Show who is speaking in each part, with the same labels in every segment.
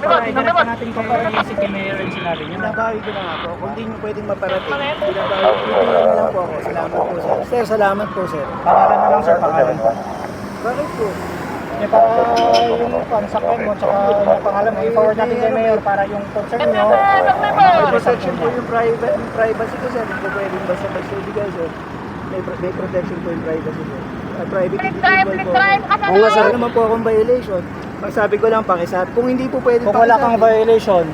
Speaker 1: para i-direct natin kung yung city mayor yung sinabi niya.
Speaker 2: Binabawi ko na nga po. Kung di nyo pwedeng maparating, binabawi. Pipila na lang po ako. Salamat po, sir. Sir, salamat po, sir.
Speaker 1: Pangalan na lang sir, pangalan.
Speaker 2: Bakit po?
Speaker 1: Eh, para yung pansakyan mo, tsaka yung pangalan mo, i-forward natin kay mayor para yung concern nyo.
Speaker 2: Protection po yung private, privacy ko, sir. Hindi ko pwedeng basta-basta ibigay, sir. May, may protection po yung privacy ko. Uh, private individual po.
Speaker 3: Oo nga, sir.
Speaker 2: Naman po akong violation. Pagsabi ko lang, pakisat. Kung hindi po pwede
Speaker 1: Kung wala kang
Speaker 2: pakisabi.
Speaker 1: violation,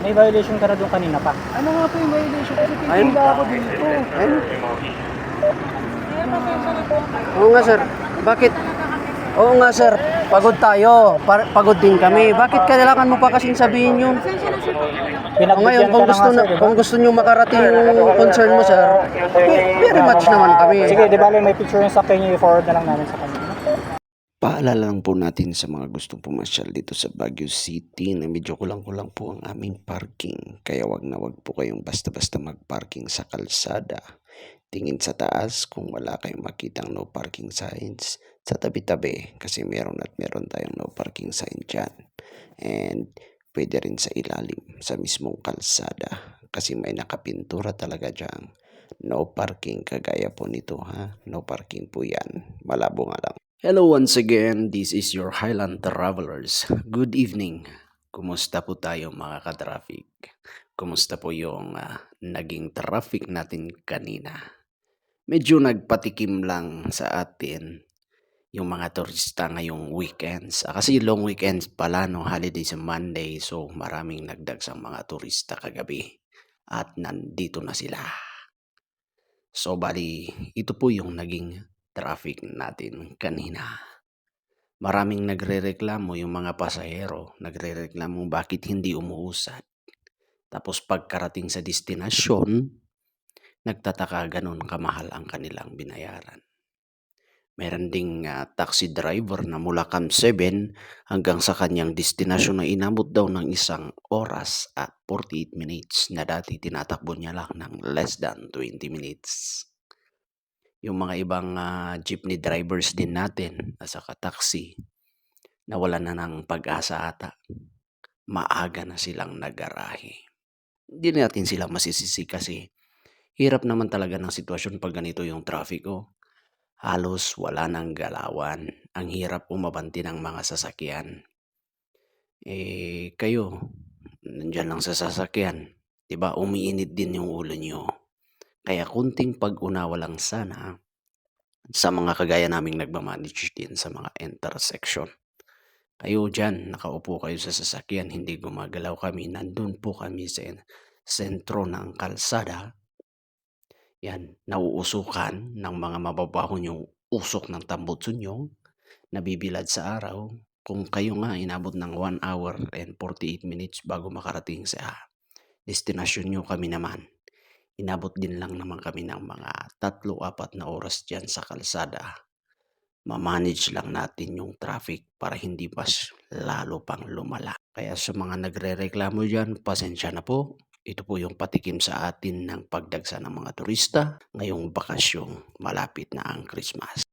Speaker 1: may violation ka na doon kanina pa.
Speaker 2: Ano nga po yung violation? Kasi
Speaker 3: Ayun.
Speaker 2: pipila ako dito.
Speaker 3: Ayun. Oo nga sir. Bakit? Oo nga sir. Pagod tayo. Pa- pagod din kami. Bakit kailangan mo pa kasing sabihin yun? O ngayon, kung gusto, na, kung gusto nyo makarating yung concern mo sir, ve- very much naman kami.
Speaker 1: Sige, di ba may picture yung sa kanya, i-forward na lang namin sa kanya.
Speaker 4: Paalala lang po natin sa mga gustong pumasyal dito sa Baguio City na medyo kulang-kulang po ang aming parking. Kaya wag na wag po kayong basta-basta magparking sa kalsada. Tingin sa taas kung wala kayong makitang no parking signs sa tabi-tabi kasi meron at meron tayong no parking sign dyan. And pwede rin sa ilalim sa mismong kalsada kasi may nakapintura talaga dyan. No parking kagaya po nito ha. No parking po yan. Malabo nga lang. Hello once again, this is your Highland Travelers. Good evening. Kumusta po tayo mga ka-traffic? Kumusta po yung ah, naging traffic natin kanina? Medyo nagpatikim lang sa atin yung mga turista ngayong weekends. Ah, kasi long weekends pala no, holiday sa Monday. So maraming nagdagsang mga turista kagabi. At nandito na sila. So bali, ito po yung naging traffic natin kanina. Maraming nagrereklamo yung mga pasahero, nagrereklamo bakit hindi umuusad. Tapos pagkarating sa destinasyon, nagtataka ganun kamahal ang kanilang binayaran. Meron ding ah, taxi driver na mula Cam 7 hanggang sa kanyang destinasyon na inabot daw ng isang oras at 48 minutes na dati tinatakbo niya lang ng less than 20 minutes yung mga ibang ah, jeepney drivers din natin at saka taxi nawala na ng pag-asa ata. Maaga na silang nagarahe. Hindi natin sila masisisi kasi hirap naman talaga ng sitwasyon pag ganito yung trafiko. Halos wala nang galawan. Ang hirap umabanti ng mga sasakyan. Eh, kayo, nandyan lang sa sasakyan. 'di ba Umiinit din yung ulo nyo. Kaya kunting pag-unawa lang sana sa mga kagaya naming nagmamanage din sa mga intersection. Kayo dyan, nakaupo kayo sa sasakyan, hindi gumagalaw kami, nandun po kami sa en- sentro ng kalsada. Yan, nauusukan ng mga mababaho yung usok ng tambutso nyo, nabibilad sa araw. Kung kayo nga inabot ng 1 hour and 48 minutes bago makarating sa destinasyon nyo kami naman inabot din lang naman kami ng mga tatlo, apat na oras dyan sa kalsada. Ma-manage lang natin yung traffic para hindi mas lalo pang lumala. Kaya sa mga nagre-reklamo dyan, pasensya na po. Ito po yung patikim sa atin ng pagdagsa ng mga turista ngayong bakasyong malapit na ang Christmas.